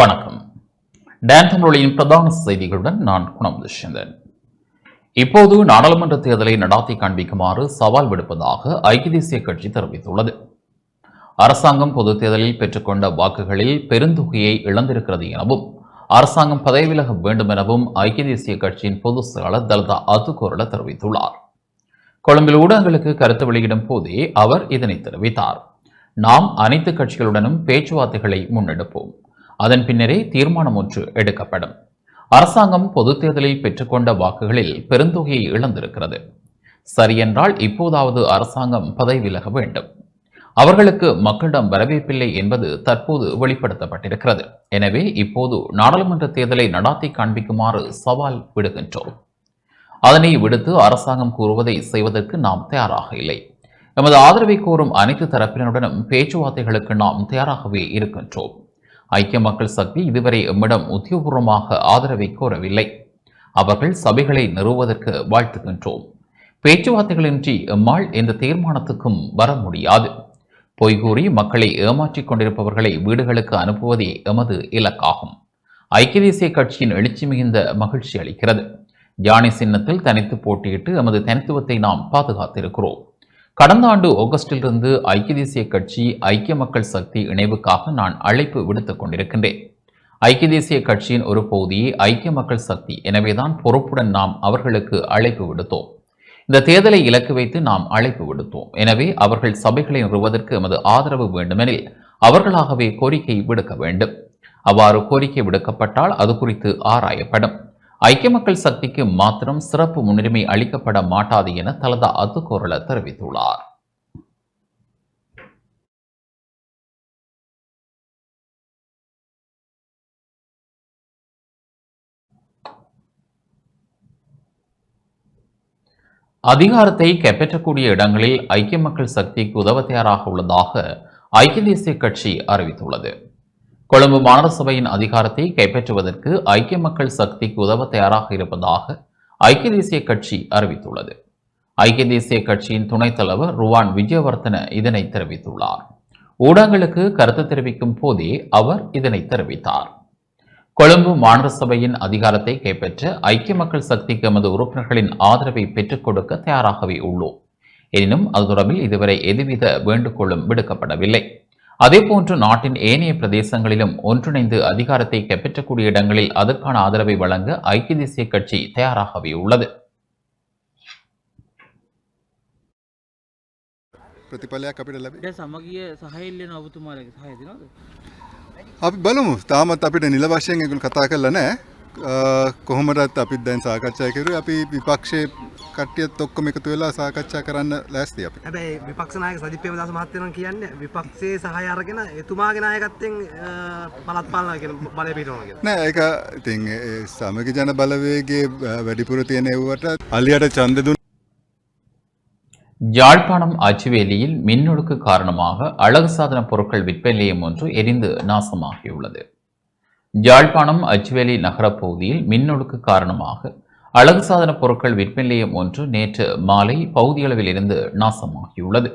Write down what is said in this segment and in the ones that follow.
வணக்கம். டான் தமிழொலியின் பிரதான செய்திகளுடன் நான் குணமுதேந்தன் இப்போது நாடாளுமன்ற தேர்தலை நடாத்தி காண்பிக்குமாறு சவால் விடுப்பதாக ஐக்கிய தேசிய கட்சி தெரிவித்துள்ளது. அரசாங்கம் பொதுத் தேர்தலில் பெற்றுக்கொண்ட வாக்குகளில் பெருந்தொகையை இழந்திருக்கிறது எனவும் அரசாங்கம் பதவி விலக வேண்டும் எனவும் ஐக்கிய தேசிய கட்சியின் பொதுச் செயலாளர் தல்தா அத்துக்கோரல தெரிவித்துள்ளார். கொழும்பில் ஊடகங்களுக்கு கருத்து வெளியிடும் போதே அவர் இதனை தெரிவித்தார். நாம் அனைத்து கட்சிகளுடனும் பேச்சுவார்த்தைகளை முன்னெடுப்போம். அதன் பின்னரே தீர்மானம் ஒன்று எடுக்கப்படும். அரசாங்கம் பொதுத் தேர்தலில் பெற்றுக்கொண்ட வாக்குகளில் பெருந்தொகையை இழந்திருக்கிறது. சரியென்றால் இப்போதாவது அரசாங்கம் பதவி விலக வேண்டும். அவர்களுக்கு மக்களிடம் வரவேற்பில்லை என்பது தற்போது வெளிப்படுத்தப்பட்டிருக்கிறது. எனவே இப்போது நாடாளுமன்ற தேர்தலை நடாத்தி காண்பிக்குமாறு சவால் விடுகின்றோம். அதனை விடுத்து அரசாங்கம் கூறுவதை செய்வதற்கு நாம் தயாராக இல்லை. எமது ஆதரவை கோரும் அனைத்து தரப்பினருடனும் பேச்சுவார்த்தைகளுக்கு நாம் தயாராகவே இருக்கின்றோம். ஐக்கிய மக்கள் சக்தி இதுவரை எம்மிடம் உத்தியோகபூர்வமாக ஆதரவை கோரவில்லை. அவர்கள் சபைகளை நிறுவுவதற்கு வாழ்த்துகின்றோம். பேச்சுவார்த்தைகளின்றி எம்மாள் எந்த தீர்மானத்துக்கும் வர முடியாது. பொய்கூறி மக்களை ஏமாற்றிக் கொண்டிருப்பவர்களை வீடுகளுக்கு அனுப்புவதே எமது இலக்காகும். ஐக்கிய தேசிய கட்சியின் எழுச்சி மிகுந்த மகிழ்ச்சி அளிக்கிறது. யானை சின்னத்தில் தனித்து போட்டியிட்டு எமது தனித்துவத்தை நாம் பாதுகாத்திருக்கிறோம். கடந்த ஆண்டு ஆகஸ்டிலிருந்து ஐக்கிய தேசிய கட்சி ஐக்கிய மக்கள் சக்தி இணைவுக்காக நான் அழைப்பு விடுத்துக் கொண்டிருக்கின்றேன். ஐக்கிய தேசிய கட்சியின் ஒரு பகுதியை ஐக்கிய மக்கள் சக்தி எனவேதான் பொறுப்புடன் நாம் அவர்களுக்கு அழைப்பு விடுத்தோம். இந்த தேர்தலை இலக்கு வைத்து நாம் அழைப்பு விடுத்தோம். எனவே அவர்கள் சபைகளை நிறுவதற்கு எமது ஆதரவு வேண்டுமெனில் அவர்களாகவே கோரிக்கை விடுக்க வேண்டும். அவ்வாறு கோரிக்கை விடுக்கப்பட்டால் அது குறித்து ஆராயப்படும். ஐக்கிய மக்கள் சக்திக்கு மாத்திரம் சிறப்பு முன்னுரிமை அளிக்கப்பட மாட்டாது என தலதா அத்துக்கோரல தெரிவித்துள்ளார். அதிகாரத்தை கைப்பற்றக்கூடிய இடங்களில் ஐக்கிய மக்கள் சக்திக்கு உதவ தயாராக உள்ளதாக ஐக்கிய தேசிய கட்சி அறிவித்துள்ளது. கொழும்பு மாநகர சபையின் அதிகாரத்தை கைப்பற்றுவதற்கு ஐக்கிய மக்கள் சக்திக்கு உதவ தயாராக இருப்பதாக ஐக்கிய தேசிய கட்சி அறிவித்துள்ளது. ஐக்கிய தேசிய கட்சியின் துணைத் தலைவர் ருவான் விஜயவர்த்தன இதனை தெரிவித்துள்ளார். ஊடகங்களுக்கு கருத்து தெரிவிக்கும் போதே அவர் இதனை தெரிவித்தார். கொழும்பு மாநகர சபையின் அதிகாரத்தை கைப்பற்ற ஐக்கிய மக்கள் சக்திக்கு எமது உறுப்பினர்களின் ஆதரவை பெற்றுக் கொடுக்க தயாராகவே உள்ளோம். எனினும் அது தொடர்பில் இதுவரை எதுவித வேண்டுகோளும் விடுக்கப்படவில்லை. அதேபோன்று நாட்டின் ஏனைய பிரதேசங்களிலும் ஒன்றிணைந்து அதிகாரத்தை கைப்பற்றக்கூடிய இடங்களில் அதற்கான ஆதரவை வழங்க ஐக்கிய தேசிய கட்சி தயாராகவே உள்ளது ප්‍රතිඵලයක් අපිට ලැබේ. දැන් සමගිය සහහිල්ලන ඔබතුමාලගේ සහය දෙනවද? අපි බලමු තාමත් අපිට නිල වශයෙන් එකුල් කතා කරලා නෑ කොහොමටත් අපිත් දැන් සාකච්ඡා කරු අපි විපක්ෂය කට්ටියත් ඔක්කොම එකතු වෙලා සාකච්ඡා කරන්න ලෑස්ති අපි. හැබැයි විපක්ෂනායක සජිප්‍රේම දාස මහත්තයන් කියන්නේ විපක්ෂයේ සහාය අරගෙන එතුමාගේ නායකත්වයෙන් පළත් පාලනය කියන බලය පිටවනවා කියලා. නෑ ඒක ඉතින් ඒ සමගි ජන බලවේගේ වැඩිපුර තියෙන එව්වට අලියට ඡන්ද දුන්න யாழ்ப்பாணம் அச்சுவேலியில் மின்னொழுக்கு காரணமாக அழகு சாதன பொருட்கள் விற்பனையம் ஒன்று எரிந்து நாசமாகியுள்ளது யாழ்ப்பாணம் அச்சுவேலி நகரப் பகுதியில் மின்னொழுக்கு காரணமாக அழகு சாதன பொருட்கள் விற்பனையம் ஒன்று நேற்று மாலை பகுதியளவில் இருந்து நாசமாகியுள்ளது.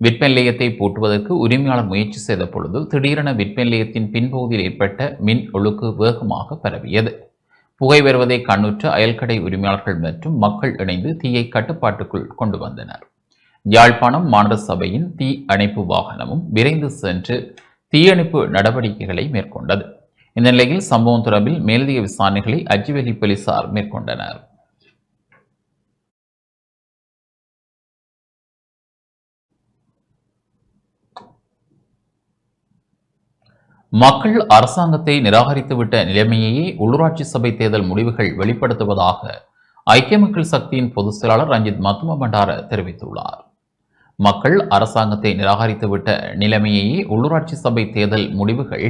விற்பனை நிலையத்தை பூட்டுவதற்கு உரிமையாளர் முயற்சி செய்த பொழுது திடீரென விற்பனை நிலையத்தின் பின்பகுதியில் ஏற்பட்ட மின் ஒழுக்கு வேகமாக பரவியது. புகை வருவதை கண்ணுற்ற அயல்கடை உரிமையாளர்கள் மற்றும் மக்கள் இணைந்து தீயை கட்டுப்பாட்டுக்குள் கொண்டு வந்தனர். யாழ்ப்பாணம் மாநில சபையின் தீ அணைப்பு வாகனமும் விரைந்து சென்று தீயணைப்பு நடவடிக்கைகளை மேற்கொண்டது. இந்த நிலையில் சம்பவம் தொடர்பில் மேலதிக விசாரணைகளை அஜிவெளி போலீசார் மேற்கொண்டனர். மக்கள் அரசாங்கத்தை நிராகரித்துவிட்ட நிலைமையையே உள்ளூராட்சி சபை தேர்தல் முடிவுகள் வெளிப்படுத்துவதாக ஐக்கிய மக்கள் சக்தியின் பொதுச் செயலாளர் ரஞ்சித் மத்தும பண்டார தெரிவித்துள்ளார். மக்கள் அரசாங்கத்தை நிராகரித்துவிட்ட நிலைமையையே உள்ளூராட்சி சபை தேர்தல் முடிவுகள்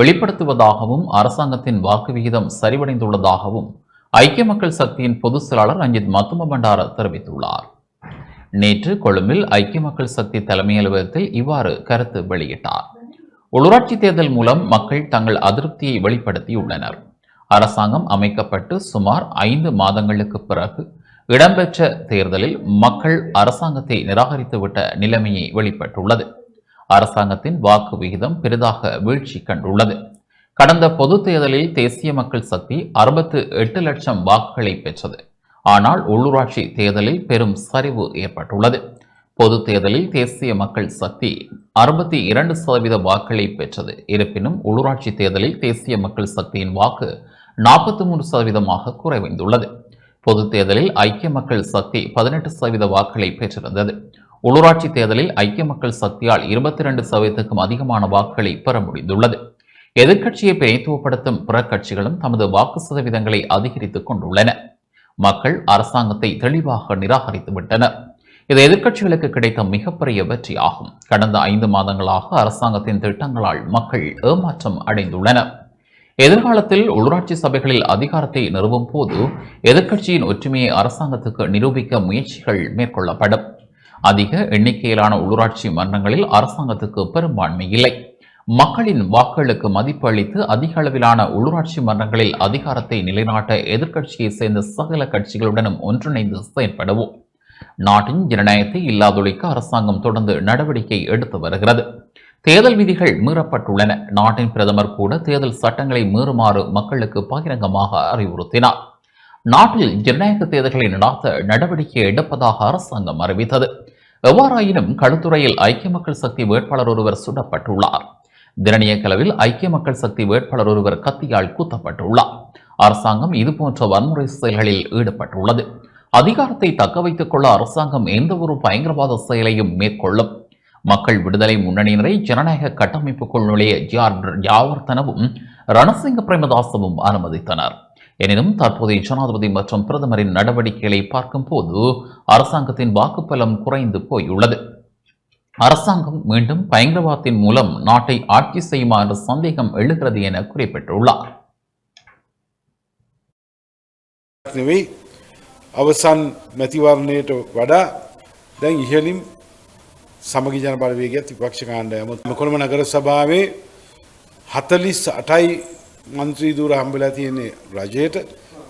வெளிப்படுத்துவதாகவும் அரசாங்கத்தின் வாக்கு விகிதம் சரிவடைந்துள்ளதாகவும் ஐக்கிய மக்கள் சக்தியின் பொதுச் செயலாளர் ரஞ்சித் மத்தும பண்டார தெரிவித்துள்ளார். நேற்று கொழும்பில் ஐக்கிய மக்கள் சக்தி தலைமை அலுவலகத்தில் இவ்வாறு கருத்து வெளியிட்டார். உள்ளூராட்சி தேர்தல் மூலம் மக்கள் தங்கள் அதிருப்தியை வெளிப்படுத்தியுள்ளனர். அரசாங்கம் அமைக்கப்பட்டு சுமார் ஐந்து மாதங்களுக்கு பிறகு இடம்பெற்ற தேர்தலில் மக்கள் அரசாங்கத்தை நிராகரித்துவிட்ட நிலைமையை வெளிப்பட்டுள்ளது. அரசாங்கத்தின் வாக்கு விகிதம் பெரிதாக வீழ்ச்சி கண்டுள்ளது. கடந்த பொது தேர்தலில் தேசிய மக்கள் சக்தி அறுபத்து எட்டு லட்சம் வாக்குகளை பெற்றது. ஆனால் உள்ளூராட்சி தேர்தலில் பெரும் சரிவு ஏற்பட்டுள்ளது. பொது தேர்தலில் தேசிய மக்கள் சக்தி அறுபத்தி இரண்டு சதவீத வாக்குகளை பெற்றது. இருப்பினும் உள்ளூராட்சி தேர்தலில் தேசிய மக்கள் சக்தியின் வாக்கு நாற்பத்தி மூன்று சதவீதமாக குறைவடைந்துள்ளது. பொதுத் தேர்தலில் ஐக்கிய மக்கள் சக்தி பதினெட்டு சதவீத வாக்குகளை பெற்றிருந்தது. உள்ளூராட்சி தேர்தலில் ஐக்கிய மக்கள் சக்தியால் இருபத்தி இரண்டு சதவீதத்துக்கும் அதிகமான வாக்குகளை பெற முடிந்துள்ளது. எதிர்க்கட்சியை பிரதித்துவப்படுத்தும் பிற கட்சிகளும் தமது வாக்கு சதவீதங்களை அதிகரித்துக் கொண்டுள்ளன. மக்கள் அரசாங்கத்தை தெளிவாக நிராகரித்து விட்டனர். இது எதிர்க்கட்சிகளுக்கு கிடைத்த மிகப்பெரிய வெற்றியாகும். கடந்த ஐந்து மாதங்களாக அரசாங்கத்தின் திட்டங்களால் மக்கள் ஏமாற்றம் அடைந்துள்ளனர். எதிர்காலத்தில் உள்ளூராட்சி சபைகளில் அதிகாரத்தை நிறுவும் போது எதிர்க்கட்சியின் ஒற்றுமையை அரசாங்கத்துக்கு நிரூபிக்க முயற்சிகள் மேற்கொள்ளப்படும். அதிக எண்ணிக்கையிலான உள்ளூராட்சி மன்றங்களில் அரசாங்கத்துக்கு பெரும்பான்மை இல்லை. மக்களின் வாக்குகளுக்கு மதிப்பு அளித்து அதிக அளவிலான உள்ளூராட்சி மன்றங்களில் அதிகாரத்தை நிலைநாட்ட எதிர்க்கட்சியை சேர்ந்த சகல கட்சிகளுடனும் ஒன்றிணைந்து செயற்படுவோம். நாட்டின் ஜனநாயகத்தை இல்லாதொழிக்க அரசாங்கம் தொடர்ந்து நடவடிக்கை எடுத்து வருகிறது. தேர்தல் விதிகள் மீறப்பட்டுள்ளன. நாட்டின் பிரதமர் கூட தேர்தல் சட்டங்களை மீறுமாறு மக்களுக்கு பகிரங்கமாக அறிவுறுத்தினார். நாட்டில் ஜனநாயக தேர்தல்களை நடாத்த நடவடிக்கை எடுப்பதாக அரசாங்கம் அறிவித்தது. எவ்வாறாயினும் களுத்துறையில் ஐக்கிய மக்கள் சக்தி வேட்பாளர் ஒருவர் சுடப்பட்டுள்ளார் திரணிய ஐக்கிய மக்கள் சக்தி வேட்பாளர் ஒருவர் கத்தியால் குத்தப்பட்டுள்ளார். அரசாங்கம் இதுபோன்ற வன்முறை செயல்களில் ஈடுபட்டுள்ளது. அதிகாரத்தை தக்க வைத்துக் கொள்ள அரசாங்கம் எந்த ஒரு பயங்கரவாத செயலையும் மேற்கொள்ளும். மக்கள் விடுதலை முன்னணியினரை ஜனநாயக கட்டமைப்புக்குள் நுழைய ஜிஆர் யாவர்த்தனவும் ரணசிங்க பிரேமதாசவும் அனுமதித்தனர் எனினும் தற்போதைய ஜனாதிபதி மற்றும் பிரதமரின் நடவடிக்கைகளை பார்க்கும் போது அரசாங்கத்தின் வாக்குப்பலம் குறைந்து போயுள்ளது அரசாங்கம் மீண்டும் பயங்கரவாதத்தின் மூலம் நாட்டை ஆட்சி செய்யுமா என்ற சந்தேகம் எழுகிறது என குறிப்பிட்டுள்ளார் නෙවෙයි අවසන් මැතිවරණයට වඩා දැන් ඉහලින් සමගි ජන බලවේගයත් විපක්ෂ කාණ්ඩය. මොකද කොළඹ නගර සභාවේ 48යි മന്ത്രി ධූර හම්බෙලා තියෙන්නේ රජයට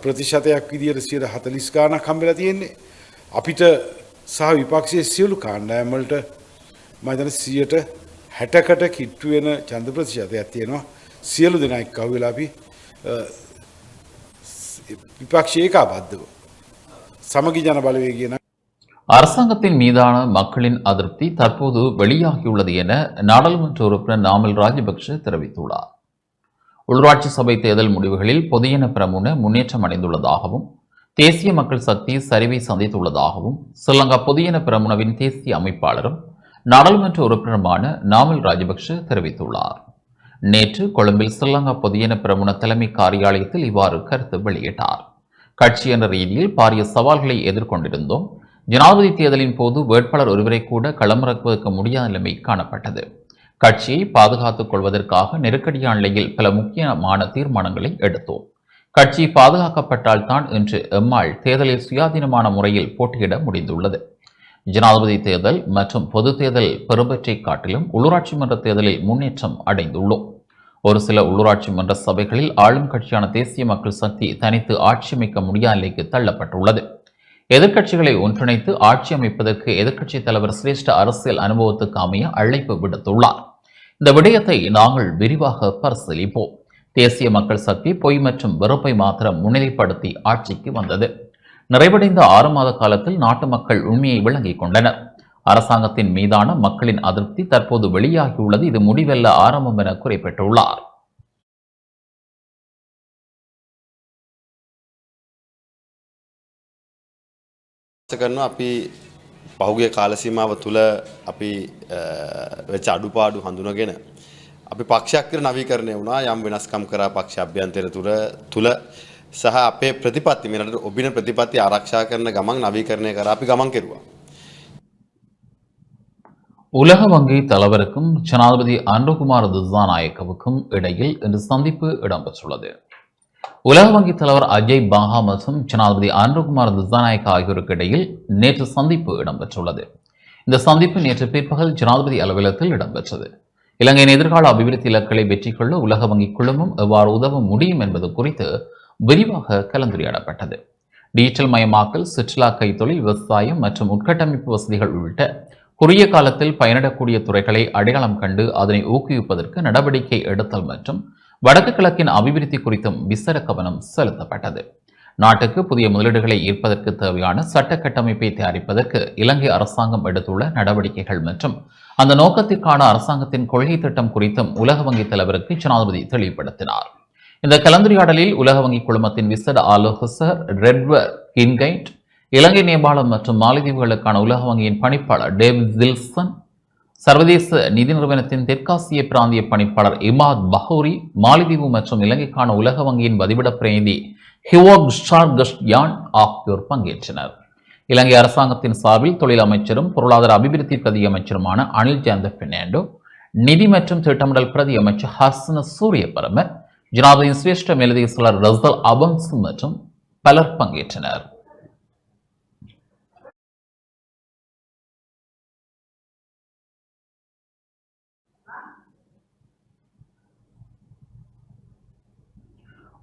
ප්‍රතිශතයක් විදියට 140 ගාණක් හම්බෙලා තියෙන්නේ. අපිට සහ විපක්ෂයේ සියලු කාණ්ඩායම් වලට මම හිතන්නේ 60කට කිට්ටු වෙන ඡන්ද ප්‍රතිශතයක් තියෙනවා. සියලු දෙනා එක්කව වෙලා අපි විපක්ෂයේ ඒකාබද්ධව සමගි ජන බලවේගය அரசாங்கத்தின் மீதான மக்களின் அதிருப்தி தற்போது வெளியாகியுள்ளது என நாடாளுமன்ற உறுப்பினர் நாமல் ராஜபக்ஷ தெரிவித்துள்ளார். உள்ளாட்சி சபை தேர்தல் முடிவுகளில் பொதியன பிரமுன முன்னேற்றம் அடைந்துள்ளதாகவும் தேசிய மக்கள் சக்தி சரிவை சந்தித்துள்ளதாகவும் ஸ்ரீலங்கா பொதியன பிரமுனவின் தேசிய அமைப்பாளரும் நாடாளுமன்ற உறுப்பினருமான நாமல் ராஜபக்ஷ தெரிவித்துள்ளார். நேற்று கொழும்பில் ஸ்ரீலங்கா பொதியன பிரமுன தலைமை காரியாலயத்தில் இவ்வாறு கருத்து வெளியிட்டார். கட்சி என்ற ரீதியில் பாரிய சவால்களை எதிர்கொண்டிருந்தோம். ஜனாதிபதி தேர்தலின் போது வேட்பாளர் ஒருவரை கூட களமிறக்குவதற்கு முடியாத நிலைமை காணப்பட்டது. கட்சியை பாதுகாத்துக் கொள்வதற்காக நெருக்கடியான நிலையில் பல முக்கியமான தீர்மானங்களை எடுத்தோம். கட்சி பாதுகாக்கப்பட்டால் தான் இன்று எம்மாள் தேர்தலில் சுயாதீனமான முறையில் போட்டியிட முடிந்துள்ளது. ஜனாதிபதி தேர்தல் மற்றும் பொது தேர்தல் பெரும்பற்றை காட்டிலும் உள்ளூராட்சி மன்ற தேர்தலில் முன்னேற்றம் அடைந்துள்ளோம். ஒரு சில உள்ளூராட்சி மன்ற சபைகளில் ஆளும் கட்சியான தேசிய மக்கள் சக்தி தனித்து ஆட்சி அமைக்க முடியாத நிலைக்கு தள்ளப்பட்டுள்ளது. எதிர்க்கட்சிகளை ஒன்றிணைத்து ஆட்சி அமைப்பதற்கு எதிர்க்கட்சித் தலைவர் சிரேஷ்ட அரசியல் அனுபவத்துக்கு அமைய அழைப்பு விடுத்துள்ளார். இந்த விடயத்தை நாங்கள் விரிவாக பரிசீலிப்போம். தேசிய மக்கள் சக்தி பொய் மற்றும் வெறுப்பை மாத்திரம் முன்னிலைப்படுத்தி ஆட்சிக்கு வந்தது. நிறைவடைந்த ஆறு மாத காலத்தில் நாட்டு மக்கள் உண்மையை விளங்கிக் கொண்டனர். அரசாங்கத்தின் மீதான மக்களின் அதிருப்தி தற்போது வெளியாகியுள்ளது. இது முடிவெல்ல ஆரம்பம் என குறிப்பிட்டுள்ளார். කරනවා අපි පහුගිය කාලසීමාව තුළ අපි අ, වෙච්ච අඩුපාඩු හඳුනගෙන අපි පක්ෂයක් කර නවීකරණය වුණා යම් වෙනස්කම් කරා පක්ෂ අභ්‍යන්තර තුර තුළ සහ අපේ ප්‍රතිපත්ති මෙරට ඔබින ප්‍රතිපත්ති ආරක්ෂා කරන ගමන් නවීකරණය කර අපි ගමන් කෙරුවා. உலக வங்கி தலைவருக்கும் ஜனாதிபதி அன்ருகுமார் திசாநாயக்கவுக்கும் இடையில் இன்று சந்திப்பு இடம்பெற்றுள்ளது உலக வங்கி தலைவர் அஜய் பாஹா மற்றும் ஜனாதிபதி அன்ருகுமார் திசாநாயக்க ஆகியோருக்கு இடையில் நேற்று சந்திப்பு இடம்பெற்றுள்ளது. இந்த சந்திப்பு நேற்று பிற்பகல் ஜனாதிபதி அலுவலகத்தில் இடம்பெற்றது. இலங்கையின் எதிர்கால அபிவிருத்தி இலக்குகளை வெற்றி கொள்ள உலக வங்கி குழுமம் எவ்வாறு உதவ முடியும் என்பது குறித்து விரிவாக கலந்துரையாடப்பட்டது. டிஜிட்டல் மயமாக்கல் சுற்றுலா கைத்தொழில் விவசாயம் மற்றும் உட்கட்டமைப்பு வசதிகள் உள்ளிட்ட குறுகிய காலத்தில் பயனிடக்கூடிய துறைகளை அடையாளம் கண்டு அதனை ஊக்குவிப்பதற்கு நடவடிக்கை எடுத்தல் மற்றும் வடக்கு கிழக்கின் அபிவிருத்தி குறித்தும் விசர கவனம் செலுத்தப்பட்டது. நாட்டுக்கு புதிய முதலீடுகளை ஈர்ப்பதற்கு தேவையான சட்ட கட்டமைப்பை தயாரிப்பதற்கு இலங்கை அரசாங்கம் எடுத்துள்ள நடவடிக்கைகள் மற்றும் அந்த நோக்கத்திற்கான அரசாங்கத்தின் கொள்கை திட்டம் குறித்தும் உலக வங்கி தலைவருக்கு ஜனாதிபதி தெளிவுபடுத்தினார். இந்த கலந்துரையாடலில் உலக வங்கி குழுமத்தின் விசட ஆலோசகர் ரெட்வர் கின்கைட் இலங்கை நேபாளம் மற்றும் மாலத்தீவுகளுக்கான உலக வங்கியின் பணிப்பாளர் டேவிட் வில்சன் சர்வதேச நிதி நிறுவனத்தின் தெற்காசிய பிராந்திய பணிப்பாளர் இமாத் பஹூரி மாலத்தீவு மற்றும் இலங்கைக்கான உலக வங்கியின் வதிவிட பிரதிநிதி ஹிவோக் ஷார்கஷ்யான் ஆகியோர் பங்கேற்றனர். இலங்கை அரசாங்கத்தின் சார்பில் தொழில் அமைச்சரும் பொருளாதார அபிவிருத்தி பிரதி அமைச்சருமான அனில் ஜெயந்த பெர்னாண்டோ நிதி மற்றும் திட்டமிடல் பிரதி அமைச்சர் ஹர்சன சூரிய பரமர் ஜனாதிபதியின் சிரேஷ்ட மேலதிக செயலர் ரசல் மற்றும் பலர் பங்கேற்றனர்.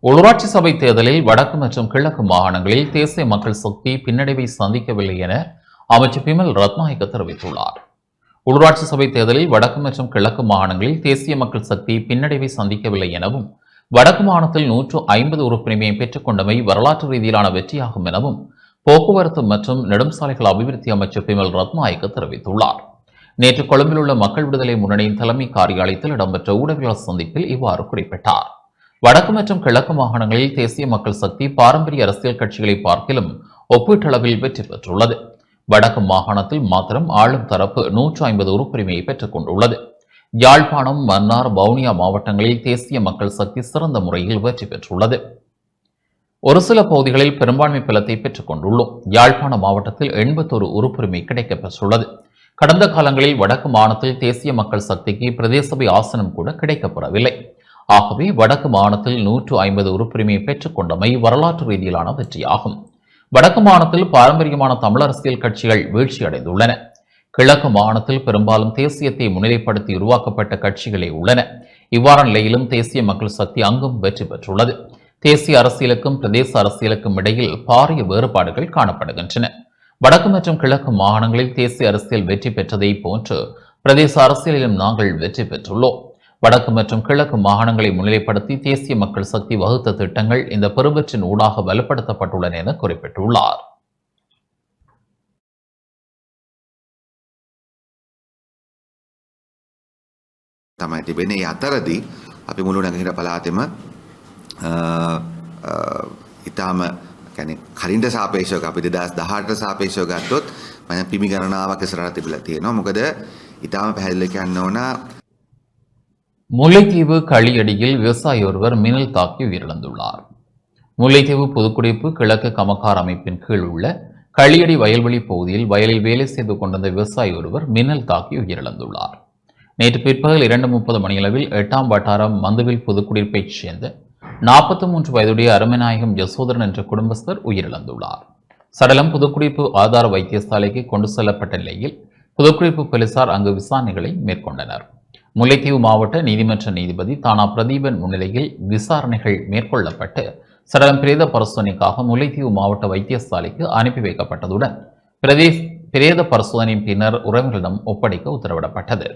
உள்ளூராட்சி சபை தேர்தலில் வடக்கு மற்றும் கிழக்கு மாகாணங்களில் தேசிய மக்கள் சக்தி பின்னடைவை சந்திக்கவில்லை என அமைச்சர் பிமல் ரத்நாயக்க தெரிவித்துள்ளார். உள்ளூராட்சி சபை தேர்தலில் வடக்கு மற்றும் கிழக்கு மாகாணங்களில் தேசிய மக்கள் சக்தி பின்னடைவை சந்திக்கவில்லை எனவும் வடக்கு மாகாணத்தில் நூற்று ஐம்பது உறுப்பினரை பெற்றுக்கொண்டமை வரலாற்று ரீதியிலான வெற்றியாகும் எனவும் போக்குவரத்து மற்றும் நெடுஞ்சாலைகள் அபிவிருத்தி அமைச்சர் பிமல் ரத்நாயக்க தெரிவித்துள்ளார். நேற்று கொழும்பில் உள்ள மக்கள் விடுதலை முன்னணியின் தலைமை காரியாலயத்தில் இடம்பெற்ற ஊடகவியல் சந்திப்பில் இவ்வாறு குறிப்பிட்டார். வடக்கு மற்றும் கிழக்கு மாகாணங்களில் தேசிய மக்கள் சக்தி பாரம்பரிய அரசியல் கட்சிகளை பார்க்கிலும் ஒப்பீட்டளவில் வெற்றி பெற்றுள்ளது. வடக்கு மாகாணத்தில் மாத்திரம் ஆளும் தரப்பு நூற்று ஐம்பது உறுப்புரிமையை பெற்றுக் கொண்டுள்ளது. யாழ்ப்பாணம் மன்னார் வவுனியா மாவட்டங்களில் தேசிய மக்கள் சக்தி சிறந்த முறையில் வெற்றி பெற்றுள்ளது. ஒரு சில பகுதிகளில் பெரும்பான்மை பலத்தை பெற்றுக் கொண்டுள்ளோம். யாழ்ப்பாண மாவட்டத்தில் எண்பத்தொரு உறுப்புரிமை கிடைக்கப்பெற்றுள்ளது. கடந்த காலங்களில் வடக்கு மாநிலத்தில் தேசிய மக்கள் சக்திக்கு பிரதேசபை ஆசனம் கூட கிடைக்கப்பெறவில்லை. ஆகவே வடக்கு மாநிலத்தில் நூற்று ஐம்பது உறுப்புரிமையை பெற்றுக்கொண்டமை வரலாற்று ரீதியிலான வெற்றியாகும். வடக்கு மாநிலத்தில் பாரம்பரியமான தமிழ் அரசியல் கட்சிகள் வீழ்ச்சியடைந்துள்ளன. கிழக்கு மாநிலத்தில் பெரும்பாலும் தேசியத்தை முன்னிலைப்படுத்தி உருவாக்கப்பட்ட கட்சிகளே உள்ளன. இவ்வாறான நிலையிலும் தேசிய மக்கள் சக்தி அங்கும் வெற்றி பெற்றுள்ளது. தேசிய அரசியலுக்கும் பிரதேச அரசியலுக்கும் இடையில் பாரிய வேறுபாடுகள் காணப்படுகின்றன. வடக்கு மற்றும் கிழக்கு மாகாணங்களில் தேசிய அரசியல் வெற்றி பெற்றதை போன்று பிரதேச அரசியலிலும் நாங்கள் வெற்றி பெற்றுள்ளோம். வடக்கு மற்றும் கிழக்கு மாகாணங்களை முன்னிலைப்படுத்தி தேசிய மக்கள் சக்தி வகுத்த திட்டங்கள் இந்த பெருவற்றின் ஊடாக வலுப்படுத்தப்பட்டுள்ளன என குறிப்பிட்டுள்ளார் තමයි තිබෙන ඒ අතරදී අපි මුළු නැගහිර පලාතෙම ඉතාම කැනෙ කලින්ට සාපේෂක අපි දෙදස් දහට සාපේෂව ගත්තොත් මන පිමි ගණනාවක් ඉසරට තිබිලා තියෙනවා මොකද ඉතාම පැහැදිලි කියන්න ඕන முல்லைத்தீவு களியடியில் விவசாயி ஒருவர் மின்னல் தாக்கி உயிரிழந்துள்ளார். முல்லைத்தீவு புதுக்குடிப்பு கிழக்கு கமக்கார் அமைப்பின் கீழ் உள்ள களியடி வயல்வெளி பகுதியில் வயலில் வேலை செய்து கொண்டிருந்த விவசாயி ஒருவர் மின்னல் தாக்கி உயிரிழந்துள்ளார். நேற்று பிற்பகல் இரண்டு முப்பது மணியளவில் எட்டாம் வட்டாரம் மந்துவில் புதுக்குடியிருப்பைச் சேர்ந்த நாற்பத்தி மூன்று வயதுடைய அருமநாயகம் யசோதரன் என்ற குடும்பஸ்தர் உயிரிழந்துள்ளார். சடலம் புதுக்குடிப்பு ஆதார வைத்தியசாலைக்கு கொண்டு செல்லப்பட்ட நிலையில் புதுக்குடிப்பு போலீசார் அங்கு விசாரணைகளை மேற்கொண்டனர். முல்லைத்தீவு மாவட்ட நீதிமன்ற நீதிபதி தானா பிரதீபன் முன்னிலையில் விசாரணைகள் மேற்கொள்ளப்பட்டு சடலம் பிரேத பரிசோதனைக்காக முல்லைத்தீவு மாவட்ட வைத்தியசாலைக்கு அனுப்பி வைக்கப்பட்டதுடன் பிரதேஷ் பிரேத பரிசோதனையின் பின்னர் உறவினரிடம் ஒப்படைக்க உத்தரவிடப்பட்டது.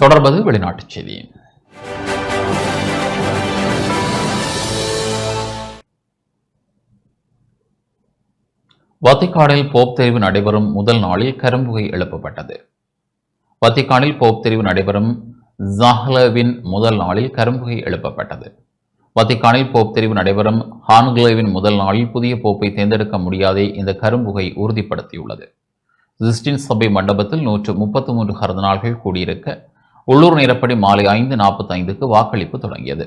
தொடர்பது வெளிநாட்டுச் செய்தி. வத்திக்கானில் போப் தெரிவு நடைபெறும் முதல் நாளில் கரும்புகை எழுப்பப்பட்டது. வத்திக்கானில் போப் தெரிவு நடைபெறும் ஜாஹ்லவின் முதல் நாளில் கரும்புகை எழுப்பப்பட்டது. வத்திக்கானில் போப் தெரிவு நடைபெறும் ஹான்கிலேவின் முதல் நாளில் புதிய போப்பை தேர்ந்தெடுக்க முடியாதே இந்த கரும்புகை உறுதிப்படுத்தியுள்ளது. சிஸ்டின் சபை மண்டபத்தில் நூற்று முப்பத்து மூன்று கருதநாள்கள் கூடியிருக்க உள்ளூர் நேரப்படி மாலை ஐந்து நாற்பத்தைந்துக்கு வாக்களிப்பு தொடங்கியது.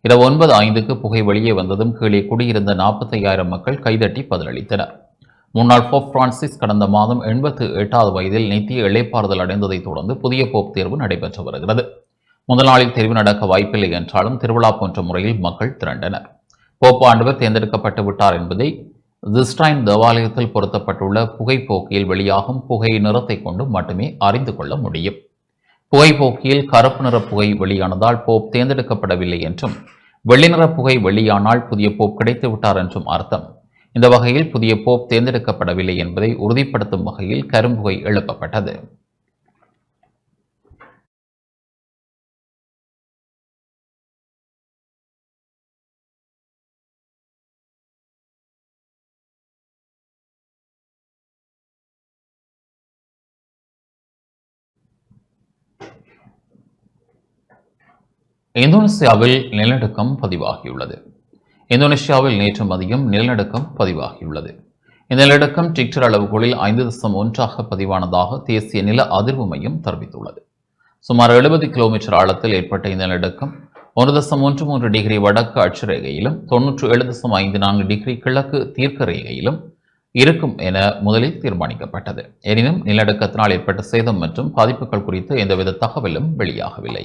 இரவு ஒன்பது ஐந்துக்கு புகை வெளியே வந்ததும் கீழே குடியிருந்த நாற்பத்தையாயிரம் மக்கள் கைதட்டி பதிலளித்தனர். முன்னாள் போப் பிரான்சிஸ் கடந்த மாதம் எண்பத்து எட்டாவது வயதில் நித்திய இழைப்பாறுதல் அடைந்ததைத் தொடர்ந்து புதிய போப் தேர்வு நடைபெற்று வருகிறது. முதல் நாளில் தெரிவு நடக்க வாய்ப்பில்லை என்றாலும் திருவிழா போன்ற முறையில் மக்கள் திரண்டனர். போப் ஆண்டவர் தேர்ந்தெடுக்கப்பட்டு விட்டார் என்பதை திஸ்டைன் தேவாலயத்தில் பொருத்தப்பட்டுள்ள புகைப்போக்கியில் வெளியாகும் புகை நிறத்தை கொண்டு மட்டுமே அறிந்து கொள்ள முடியும். புகைப்போக்கியில் கருப்பு நிற புகை வெளியானதால் போப் தேர்ந்தெடுக்கப்படவில்லை என்றும் வெள்ளி நிற புகை வெளியானால் புதிய போப் கிடைத்து விட்டார் என்றும் அர்த்தம். இந்த வகையில் புதிய போப் தேர்ந்தெடுக்கப்படவில்லை என்பதை உறுதிப்படுத்தும் வகையில் கரும்புகை எழுப்பப்பட்டது. இந்தோனேசியாவில் நிலநடுக்கம் பதிவாகியுள்ளது. இந்தோனேசியாவில் நேற்று மதியம் நிலநடுக்கம் பதிவாகியுள்ளது. இந்த நிலநடுக்கம் டிக்டர் அளவுகளில் ஐந்து தசம் ஒன்றாக பதிவானதாக தேசிய நில அதிர்வு மையம் தெரிவித்துள்ளது. சுமார் எழுபது கிலோமீட்டர் ஆழத்தில் ஏற்பட்ட இந்த நிலநடுக்கம் ஒன்று தசம் ஒன்று மூன்று டிகிரி வடக்கு அட்சரேகையிலும் தொன்னூற்று ஏழு தசம் ஐந்து நான்கு டிகிரி கிழக்கு தீர்க்க ரேகையிலும் இருக்கும் என முதலில் தீர்மானிக்கப்பட்டது. எனினும் நிலநடுக்கத்தினால் ஏற்பட்ட சேதம் மற்றும் பாதிப்புகள் குறித்து எந்தவித தகவலும் வெளியாகவில்லை.